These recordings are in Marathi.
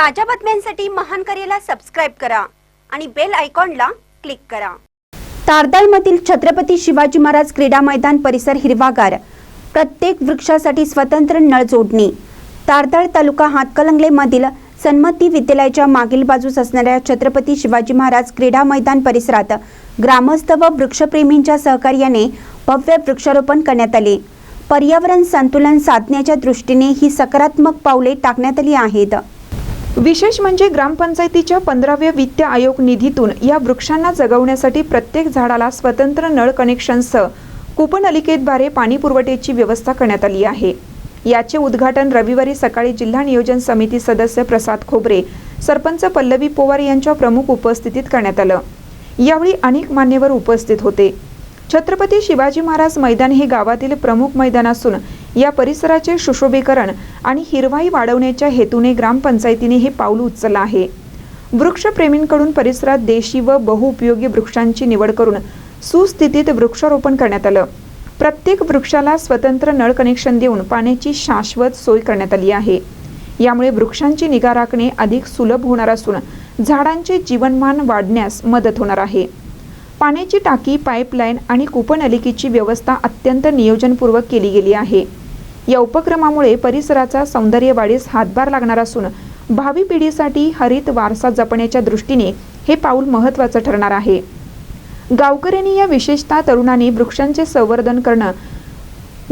ताज्या बातम्यांसाठी महान करेला सबस्क्राईब करा आणि बेल आयकॉनला क्लिक करा. तारदाळमधील छत्रपती शिवाजी महाराज क्रीडा मैदान परिसर हिरवागार. प्रत्येक वृक्षासाठी स्वतंत्र नळ जोडणी. तारदाळ तालुका हातकलंगलेमधील सन्मती विद्यालयाच्या मागील बाजूस असणाऱ्या छत्रपती शिवाजी महाराज क्रीडा मैदान परिसरात ग्रामस्थ व वृक्षप्रेमींच्या सहकार्याने भव्य वृक्षारोपण करण्यात आले. पर्यावरण संतुलन साधण्याच्या दृष्टीने ही सकारात्मक पावले टाकण्यात आली आहेत. विशेष म्हणजे ग्रामपंचायतीच्या पंधराव्या वित्त आयोग निधीतून या वृक्षांना जगवण्यासाठी प्रत्येक झाडाला स्वतंत्र नळ कनेक्शनसह कूपनलिकेद्वारे पाणी पुरवठ्याची व्यवस्था करण्यात आली आहे. याचे उद्घाटन रविवारी सकाळी जिल्हा नियोजन समिती सदस्य प्रसाद खोबरे सरपंच पल्लवी पोवार यांच्या प्रमुख उपस्थितीत करण्यात आलं. यावेळी अनेक मान्यवर उपस्थित होते. छत्रपती शिवाजी महाराज मैदान हे गावातील प्रमुख मैदान असून या परिसराचे सुशोभीकरण आणि हिरवाई वाढवण्याच्या हेतूने ग्रामपंचायतीने हे पाऊल उचललं आहे. वृक्षप्रेमींकडून परिसरात देशी व बहुउपयोगी वृक्षांची निवड करून सुस्थितीत वृक्षारोपण करण्यात आलं. प्रत्येक वृक्षाला स्वतंत्र नळ कनेक्शन देऊन पाण्याची शाश्वत सोय करण्यात आली आहे. यामुळे वृक्षांची निगा राखणे अधिक सुलभ होणार असून झाडांचे जीवनमान वाढण्यास मदत होणार आहे. पाण्याची टाकी पाईपलाईन आणि कुपनलिकेची व्यवस्था अत्यंत नियोजनपूर्वक केली गेली आहे. या उपक्रमामुळे परिसराचा सौंदर्य वाढीस हातभार लागणार असून भावी पिढीसाठी हरित वारसा जपण्याच्या दृष्टीने हे पाऊल महत्त्वाचं ठरणार आहे. गावकऱ्यांनी या विशेषतः तरुणांनी वृक्षांचे संवर्धन करणं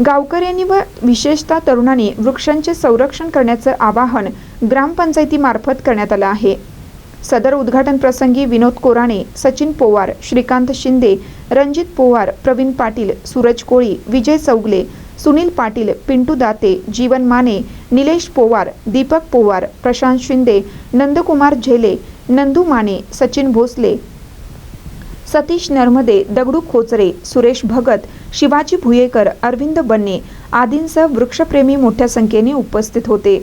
गावकऱ्यांनी व विशेषतः तरुणांनी वृक्षांचे संरक्षण करण्याचं आवाहन ग्रामपंचायतीमार्फत करण्यात आलं आहे. सदर उद्घाटन प्रसंगी विनोद कोराणे सचिन पोवार श्रीकांत शिंदे रणजित पोवार प्रवीण पाटील सूरज कोळी विजय चौगले सुनील पाटील पिंटू दाते जीवन माने निलेश पोवार दीपक पोवार प्रशांत शिंदे नंदकुमार झेले नंदू माने सचिन भोसले सतीश नर्मदे दगडू खोचरे सुरेश भगत शिवाजी भुयेकर अरविंद बन्ने आदींसह वृक्षप्रेमी मोठ्या संख्येने उपस्थित होते.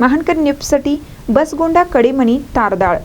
महानकर न्यूजसाठी बसगोंडा कडेमणी तारदाळ.